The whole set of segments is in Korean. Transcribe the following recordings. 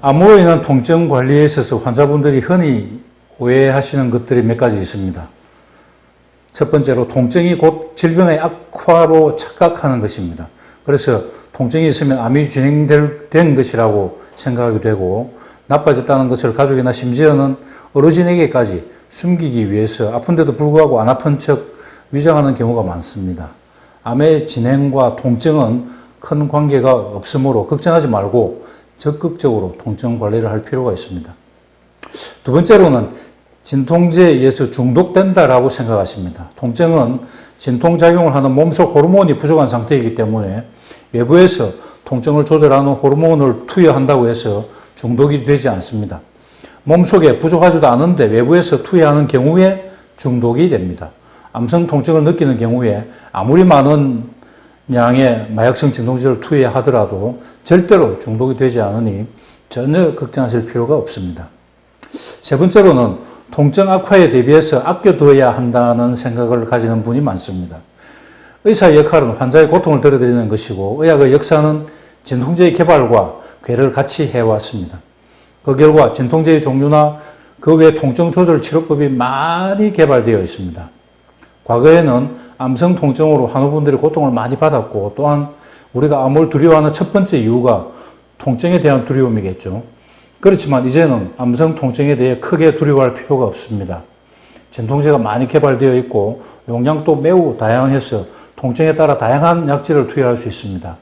암으로 인한 통증 관리에 있어서 환자분들이 흔히 오해하시는 것들이 몇 가지 있습니다. 첫 번째로 통증이 곧 질병의 악화로 착각하는 것입니다. 그래서 통증이 있으면 암이 진행된 것이라고 생각하게 되고 나빠졌다는 것을 가족이나 심지어는 어르신에게까지 숨기기 위해서 아픈데도 불구하고 안 아픈 척 위장하는 경우가 많습니다. 암의 진행과 통증은 큰 관계가 없으므로 걱정하지 말고 적극적으로 통증 관리를 할 필요가 있습니다. 두 번째로는 진통제에 의해서 중독된다라고 생각하십니다. 통증은 진통작용을 하는 몸속 호르몬이 부족한 상태이기 때문에 외부에서 통증을 조절하는 호르몬을 투여한다고 해서 중독이 되지 않습니다. 몸속에 부족하지도 않은데 외부에서 투여하는 경우에 중독이 됩니다. 암성 통증을 느끼는 경우에 아무리 많은 양의 마약성 진통제를 투여하더라도 절대로 중독이 되지 않으니 전혀 걱정하실 필요가 없습니다. 세 번째로는 통증 악화에 대비해서 아껴두어야 한다는 생각을 가지는 분이 많습니다. 의사의 역할은 환자의 고통을 덜어드리는 것이고 의학의 역사는 진통제의 개발과 괴를 같이 해왔습니다. 그 결과 진통제의 종류나 그 외 통증 조절 치료법이 많이 개발되어 있습니다. 과거에는 암성 통증으로 환우분들이 고통을 많이 받았고 또한 우리가 암을 두려워하는 첫 번째 이유가 통증에 대한 두려움이겠죠. 그렇지만 이제는 암성 통증에 대해 크게 두려워할 필요가 없습니다. 진통제가 많이 개발되어 있고 용량도 매우 다양해서 통증에 따라 다양한 약질을 투여할 수 있습니다.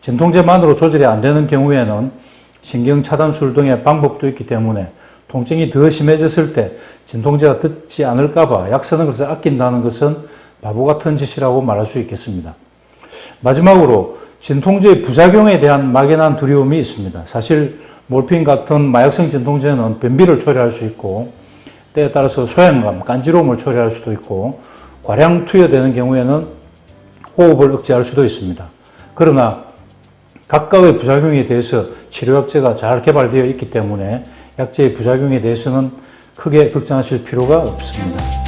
진통제만으로 조절이 안 되는 경우에는 신경 차단술 등의 방법도 있기 때문에 통증이 더 심해졌을 때 진통제가 듣지 않을까봐 약 쓰는 것을 아낀다는 것은 바보 같은 짓이라고 말할 수 있겠습니다. 마지막으로 진통제의 부작용에 대한 막연한 두려움이 있습니다. 사실 몰핀 같은 마약성 진통제는 변비를 초래할 수 있고 때에 따라서 소양감, 간지러움을 초래할 수도 있고 과량 투여되는 경우에는 호흡을 억제할 수도 있습니다. 그러나 각각의 부작용에 대해서 치료약제가 잘 개발되어 있기 때문에 약제의 부작용에 대해서는 크게 걱정하실 필요가 없습니다.